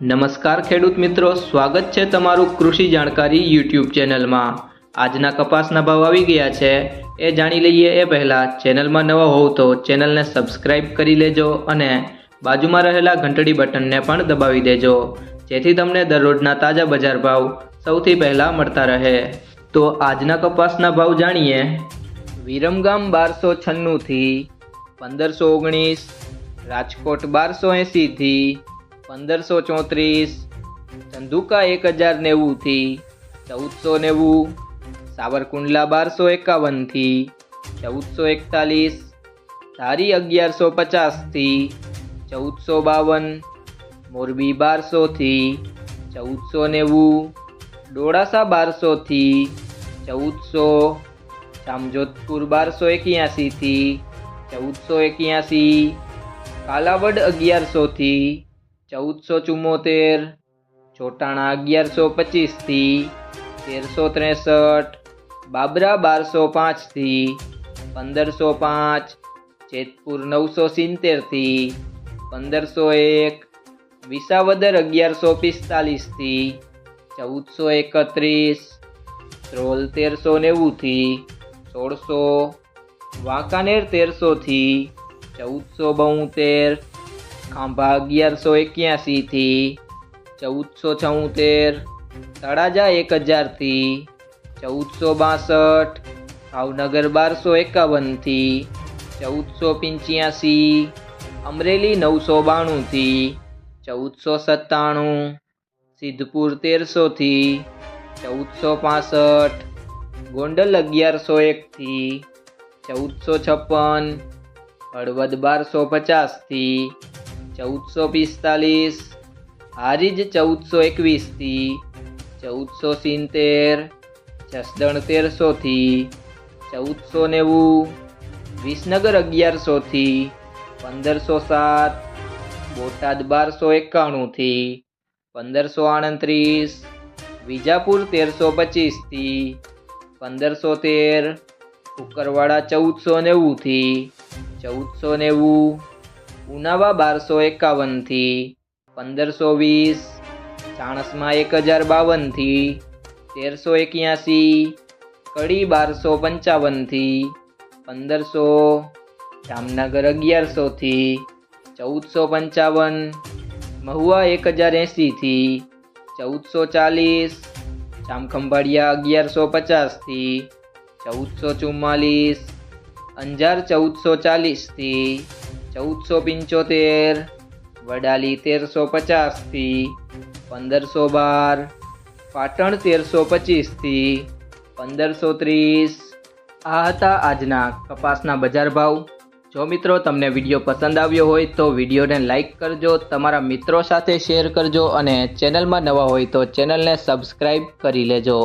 નમસ્કાર ખેડૂત મિત્રો, સ્વાગત છે તમારું કૃષિ જાણકારી યુટ્યુબ ચેનલમાં. આજના કપાસના ભાવ આવી ગયા છે. એ જાણી લઈએ એ પહેલાં, ચેનલમાં નવા હોવ તો ચેનલને સબસ્ક્રાઇબ કરી લેજો અને બાજુમાં રહેલા ઘંટડી બટનને પણ દબાવી દેજો. જેથી તમને દરરોજના તાજા બજાર ભાવ સૌથી પહેલાં મળતા રહે. તો આજના કપાસના ભાવ જાણીએ. વિરમગામ બારસો છન્નુંથી પંદરસો ઓગણીસ, રાજકોટ બારસો એંસીથી પંદરસો ચોત્રીસ ચંદુકા એક હજાર નેવુંથી, ચૌદસો નેવું, સાવરકુંડલા બારસો એકાવનથી, ચૌદસો એકતાલીસ, ધારી અગિયારસો પચાસથી, ચૌદસો બાવન, મોરબી બારસોથી, ચૌદસો નેવું, ડોળાસા બારસોથી, ચૌદસો, જામજોધપુર બારસો એક્યાસીથી, ચૌદસો એક્યાસી, કાલાવડ અગિયારસોથી ચૌદસો ચુમ્મોતેર ચોટાણા અગિયારસો પચીસથી, તેરસો ત્રેસઠ, બાબરા બારસો પાંચથી, પંદરસો પાંચ, જેતપુર નવસો સિત્તેરથી, પંદરસો એક, વિસાવદર અગિયારસો પિસ્તાલીસથી, ચૌદસો એકત્રીસ ત્રોલ તેરસો નેવુંથી, સોળસો, વાંકાનેર તેરસોથી, ચૌદસો બોતેર ખાંભા અગિયારસો એક્યાસીથી ચૌદસો છોતેર, તળાજા એક હજારથી ચૌદસો બાસઠ, ભાવનગર બારસો એકાવનથી ચૌદસો પંચ્યાસી, અમરેલી નવસો બાણુંથી ચૌદસો સત્તાણું, સિદ્ધપુર તેરસોથી ચૌદસો પાસઠ, ગોંડલ અગિયારસો એકથી ચૌદસો છપ્પન, હળવદ બારસો પચાસથી ચૌદસો પિસ્તાલીસ. હારીજ ચૌદસો એકવીસથી. ચૌદસો સિત્તેર. જસદણ તેરસોથી ચૌદસો નેવું. વિસનગર અગિયારસોથી. પંદરસો સાત. બોટાદ બારસો એકાણુંથી. પંદરસો આડત્રીસ. વિજાપુર તેરસો પચીસથી. પંદરસો તેર. કુકરવાડા ચૌદસો નેવુંથી. ચૌદસો નેવું. ઉનાવા બારસો એકાવનથી પંદરસો વીસ, ચાણસમાં એક હજાર બાવનથી તેરસો એક્યાસી, કડી બારસો પંચાવનથી પંદરસો, જામનગર અગિયારસોથી ચૌદસો પંચાવન, મહુવા એક હજાર એંસીથી ચૌદસો ચાલીસ, જામખંભાળિયા અગિયારસો પચાસથી ચૌદસો ચુમ્માલીસ, અંજાર ચૌદસો ચાલીસથી ચૌદસો પંચોતેર, વડાલી તેરસો પચાસથી, પંદરસો બાર, પાટણ તેરસો પચીસથી, પંદરસો ત્રીસ. આ હતા આજના કપાસના બજાર ભાવ. જો મિત્રો તમને વીડિયો પસંદ આવ્યો હોય તો વિડીયોને લાઇક કરજો, તમારા મિત્રો સાથે શેર કરજો અને ચેનલમાં નવા હોય તો ચેનલને સબસ્ક્રાઈબ કરી લેજો.